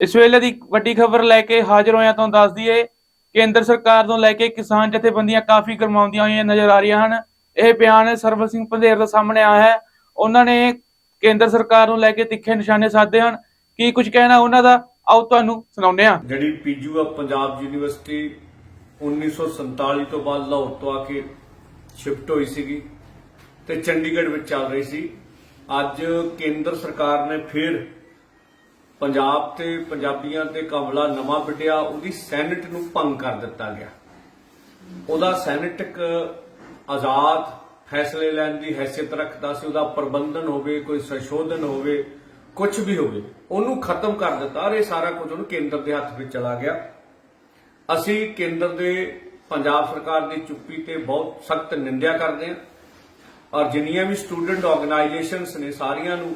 ਇਸ ਵੇਲੇ ਦੀ ਵੱਡੀ ਖਬਰ ਲੈ ਕੇ ਹਾਜ਼ਰ ਹੋਇਆ ਤੁਹਾਨੂੰ ਦੱਸ ਦਈਏ ਕੇਂਦਰ ਸਰਕਾਰ ਤੋਂ ਲੈ ਕੇ ਕਿਸਾਨ ਜਥੇਬੰਦੀਆਂ ਕਾਫੀ ਗਰਮਾਉਂਦੀਆਂ ਹੋਈਆਂ ਨਜ਼ਰ ਆ ਰਹੀਆਂ ਹਨ। ਇਹ ਬਿਆਨ ਸਰਵਰ ਸਿੰਘ ਪੰਧੇਰ ਦਾ ਸਾਹਮਣੇ ਆਇਆ ਹੈ। ਉਹਨਾਂ ਨੇ ਕੇਂਦਰ ਸਰਕਾਰ ਨੂੰ ਲੈ ਕੇ ਤਿੱਖੇ ਨਿਸ਼ਾਨੇ ਸਾਧੇ ਹਨ। ਕੀ ਕੁਝ ਕਹਿਣਾ ਉਹਨਾਂ ਦਾ? ਆਓ ਤੁਹਾਨੂੰ ਸੁਣਾਉਂਦੇ ਹਾਂ। ਜਿਹੜੀ ਪੀਜੂ ਆ ਪੰਜਾਬ ਯੂਨੀਵਰਸਿਟੀ 1947 ਤੋਂ ਬਾਅਦ ਲਾਹੌਰ ਤੋਂ ਆ ਕੇ ਸ਼ਿਫਟ ਹੋਈ ਸੀਗੀ ਤੇ ਚੰਡੀਗੜ੍ਹ ਵਿੱਚ ਚੱਲ ਰਹੀ ਸੀ। ਅੱਜ ਕੇਂਦਰ ਸਰਕਾਰ ਨੇ ਫਿਰ ਪੰਜਾਬ ਤੇ ਪੰਜਾਬੀਆਂ ਤੇ ਕਮਲਾ ਨਵਾਂ ਵਿੱਢਿਆ ਉਹਦੀ ਸੈਨੇਟ ਨੂੰ ਭੰਗ ਕਰ ਦਿੱਤਾ ਗਿਆ। ਉਹਦਾ ਸੈਨੇਟਿਕ ਆਜ਼ਾਦ ਫੈਸਲੇ ਲੈਣ ਦੀ ਹੈਸੀਅਤ ਰੱਖਦਾ ਸੀ, ਉਹਦਾ ਪ੍ਰਬੰਧਨ ਹੋਵੇ, ਕੋਈ ਸੰਸ਼ੋਧਨ ਹੋਵੇ ਕੁਝ ਵੀ ਹੋਵੇ, ਉਹਨੂੰ ਖਤਮ ਕਰ ਦਿੱਤਾ ਔਰ ਇਹ ਸਾਰਾ ਕੁਝ ਉਹਨੂੰ ਕੇਂਦਰ ਦੇ ਹੱਥ ਵਿੱਚ ਚਲਾ ਗਿਆ। ਅਸੀਂ ਕੇਂਦਰ ਦੇ ਪੰਜਾਬ ਸਰਕਾਰ ਦੀ ਚੁੱਪੀ ਤੇ ਬਹੁਤ ਸਖਤ ਨਿੰਦਿਆ ਕਰਦੇ ਹਾਂ ਔਰ ਜਿੰਨੀਆਂ ਵੀ ਸਟੂਡੈਂਟ ਆਰਗੇਨਾਈਜੇਸ਼ਨਸ ਨੇ ਸਾਰੀਆਂ ਨੂੰ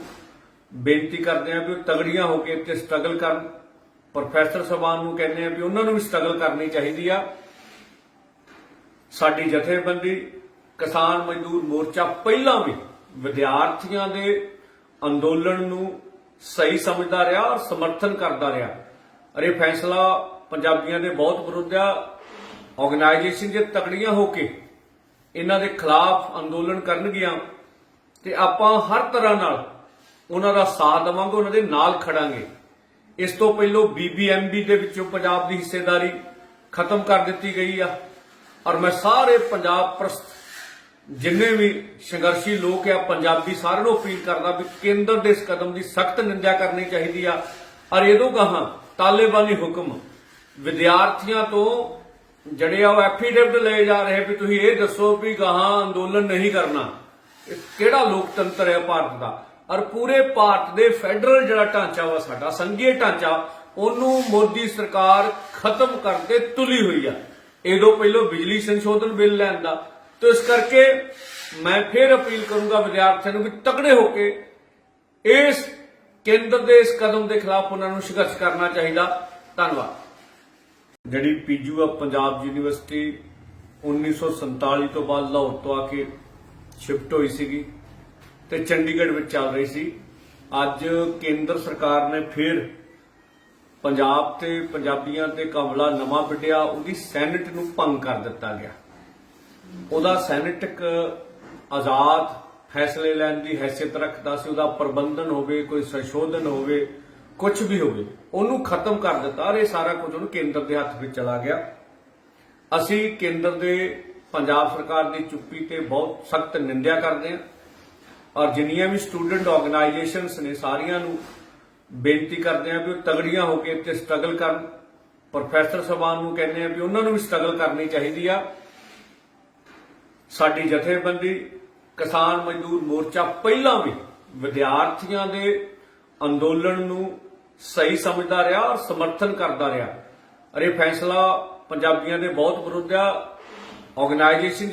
ਬੇਨਤੀ ਕਰਦੇ ਹਾਂ ਵੀ ਉਹ ਤਗੜੀਆਂ ਹੋ ਕੇ ਇੱਥੇ ਸਟਰਗਲ ਕਰਨ। ਪ੍ਰੋਫੈਸਰ ਸਭਾਨ ਨੂੰ ਕਹਿੰਦੇ ਆ ਵੀ ਉਹਨਾਂ ਨੂੰ ਵੀ ਸਟਰਗਲ ਕਰਨੀ ਚਾਹੀਦੀ ਆ। ਸਾਡੀ ਜਥੇਬੰਦੀ, ਕਿਸਾਨ ਮਜ਼ਦੂਰ ਮੋਰਚਾ ਪਹਿਲਾਂ ਵੀ ਵਿਦਿਆਰਥੀਆਂ ਦੇ ਅੰਦੋਲਨ ਨੂੰ ਸਹੀ ਸਮਝਦਾ ਰਿਹਾ ਔਰ ਸਮਰਥਨ ਕਰਦਾ ਰਿਹਾ। ਅਰੇ ਫੈਸਲਾ ਪੰਜਾਬੀਆਂ ਦੇ ਬਹੁਤ ਵਿਰੁੱਧ ਆ। ਆਰਗੇਨਾਈਜੇਸ਼ਨ ਜੇ ਤਗੜੀਆਂ ਹੋ ਕੇ ਇਹਨਾਂ ਦੇ ਖਿਲਾਫ ਅੰਦੋਲਨ ਕਰਨਗੀਆਂ ਤੇ ਆਪਾਂ ਹਰ ਤਰ੍ਹਾਂ ਨਾਲ ਉਹਨਾਂ ਦਾ ਸਾਥ ਦੇਵਾਂਗੇ, ਉਹਨਾਂ ਦੇ ਨਾਲ ਖੜਾਂਗੇ। ਇਸ ਤੋਂ ਪਹਿਲਾਂ ਬੀਬੀਐਮਬੀ ਦੇ ਵਿੱਚੋਂ ਪੰਜਾਬ ਦੀ ਹਿੱਸੇਦਾਰੀ ਖਤਮ ਕਰ ਦਿੱਤੀ ਗਈ ਆ। ਔਰ ਮੈਂ ਸਾਰੇ ਪੰਜਾਬ ਪ੍ਰਸਤ, ਜਿੰਨੇ ਵੀ ਸੰਘਰਸ਼ੀ ਲੋਕ ਆ, ਪੰਜਾਬੀ ਸਾਰਿਆਂ ਨੂੰ ਅਪੀਲ ਕਰਦਾ ਵੀ ਕੇਂਦਰ ਦੇ ਇਸ ਕਦਮ ਦੀ ਸਖਤ ਨਿੰਦਿਆ ਕਰਨੀ ਚਾਹੀਦੀ ਆ। ਔਰ ਇਹਦੋਂ ਕਹਾ ਤਾਲਿਬਾਨੀ ਹੁਕਮ ਵਿਦਿਆਰਥੀਆਂ ਤੋਂ ਜਿਹੜੇ ਆ ਉਹ ਐਫੀਡੇਵਿਟ ਲਏ ਜਾ ਰਹੇ ਵੀ ਤੁਸੀਂ ਇਹ ਦੱਸੋ ਵੀ ਗਾਹਾਂ ਅੰਦੋਲਨ ਨਹੀਂ ਕਰਨਾ। ਇਹ ਕਿਹੜਾ ਲੋਕਤੰਤਰ ਹੈ ਭਾਰਤ ਦਾ? ਔਰ ਪੂਰੇ ਭਾਰਤ ਦੇ ਫੈਡਰਲ ਜਿਹੜਾ ਢਾਂਚਾ ਵਾ ਸਾਡਾ ਸੰਘੀ ਢਾਂਚਾ, ਉਹਨੂੰ ਮੋਦੀ ਸਰਕਾਰ ਖਤਮ ਕਰਕੇ ਤੁਲੀ ਹੋਈ ਆ। ਇਹਦੋਂ ਪਹਿਲਾਂ ਬਿਜਲੀ ਸੰਸ਼ੋਧਨ ਬਿੱਲ ਲੈਣ ਦਾ। ਤੇ ਇਸ ਕਰਕੇ ਮੈਂ ਫਿਰ ਅਪੀਲ ਕਰੂੰਗਾ ਵਿਦਿਆਰਥੀਆਂ ਨੂੰ ਵੀ ਤਕੜੇ ਹੋ ਕੇ ਇਸ ਕੇਂਦਰ ਦੇ ਇਸ ਕਦਮ ਦੇ ਖਿਲਾਫ ਉਹਨਾਂ ਨੂੰ ਸੰਘਰਸ਼ ਕਰਨਾ ਚਾਹੀਦਾ। ਧੰਨਵਾਦ। ਜਿਹੜੀ ਪੀਜੂ ਆ ਪੰਜਾਬ ਯੂਨੀਵਰਸਿਟੀ 1947 ਤੋਂ ਬਾਅਦ ਲਾਹੌਰ ਤੋਂ ਆ ਕੇ ਸ਼ਿਫਟ ਹੋਈ ਸੀਗੀ। ਤੇ ਚੰਡੀਗੜ੍ਹ ਵਿੱਚ ਚੱਲ ਰਹੀ ਸੀ। ਅੱਜ ਕੇਂਦਰ ਸਰਕਾਰ ਨੇ ਫਿਰ ਪੰਜਾਬ ਤੇ ਪੰਜਾਬੀਆਂ ਤੇ ਕਮਲਾ ਨਵਾਂ ਵਿੱਢਿਆ, ਉਹਦੀ ਸੈਨੇਟ ਨੂੰ ਭੰਗ ਕਰ ਦਿੱਤਾ ਗਿਆ। ਉਹਦਾ ਸੈਨੇਟਿਕ ਆਜ਼ਾਦ ਫੈਸਲੇ ਲੈਣ ਦੀ ਹੈਸੀਅਤ ਰੱਖਦਾ ਸੀ, ਉਹਦਾ ਪ੍ਰਬੰਧਨ ਹੋਵੇ, ਕੋਈ ਸੰਸ਼ੋਧਨ ਹੋਵੇ ਕੁਝ ਵੀ ਹੋਵੇ, ਉਹਨੂੰ ਖਤਮ ਕਰ ਦਿੱਤਾ ਔਰ ਇਹ ਸਾਰਾ ਕੁਝ ਉਹਨੂੰ ਕੇਂਦਰ ਦੇ ਹੱਥ ਵਿੱਚ ਚਲਾ ਗਿਆ। ਅਸੀਂ ਕੇਂਦਰ ਦੇ ਪੰਜਾਬ ਸਰਕਾਰ ਦੀ ਚੁੱਪੀ ਤੇ ਬਹੁਤ ਸਖਤ ਨਿੰਦਿਆ ਕਰਦੇ ਹਾਂ। ਔਰ ਜਿੰਨੀਆਂ ਵੀ ਸਟੂਡੈਂਟ ਆਰਗੇਨਾਈਜੇਸ਼ਨਸ ਨੇ ਸਾਰੀਆਂ ਨੂੰ ਬੇਨਤੀ ਕਰਦੇ ਹਾਂ ਵੀ ਉਹ ਤਗੜੀਆਂ ਹੋ ਕੇ ਇੱਥੇ ਸਟਰਗਲ ਕਰਨ। ਪ੍ਰੋਫੈਸਰ ਸਭਾਨ ਨੂੰ ਕਹਿੰਦੇ ਆ ਵੀ ਉਹਨਾਂ ਨੂੰ ਵੀ ਸਟਰਗਲ ਕਰਨੀ ਚਾਹੀਦੀ ਆ। ਸਾਡੀ ਜਥੇਬੰਦੀ, ਕਿਸਾਨ ਮਜ਼ਦੂਰ ਮੋਰਚਾ ਪਹਿਲਾਂ ਵੀ ਵਿਦਿਆਰਥੀਆਂ ਦੇ ਅੰਦੋਲਨ ਨੂੰ ਸਹੀ ਸਮਝਦਾ ਰਿਹਾ ਔਰ ਸਮਰਥਨ ਕਰਦਾ ਰਿਹਾ। ਅਰੇ ਫੈਸਲਾ ਪੰਜਾਬੀਆਂ ਦੇ ਬਹੁਤ ਵਿਰੁੱਧ ਆ। ਆਰਗੇਨਾਈਜੇਸ਼ਨ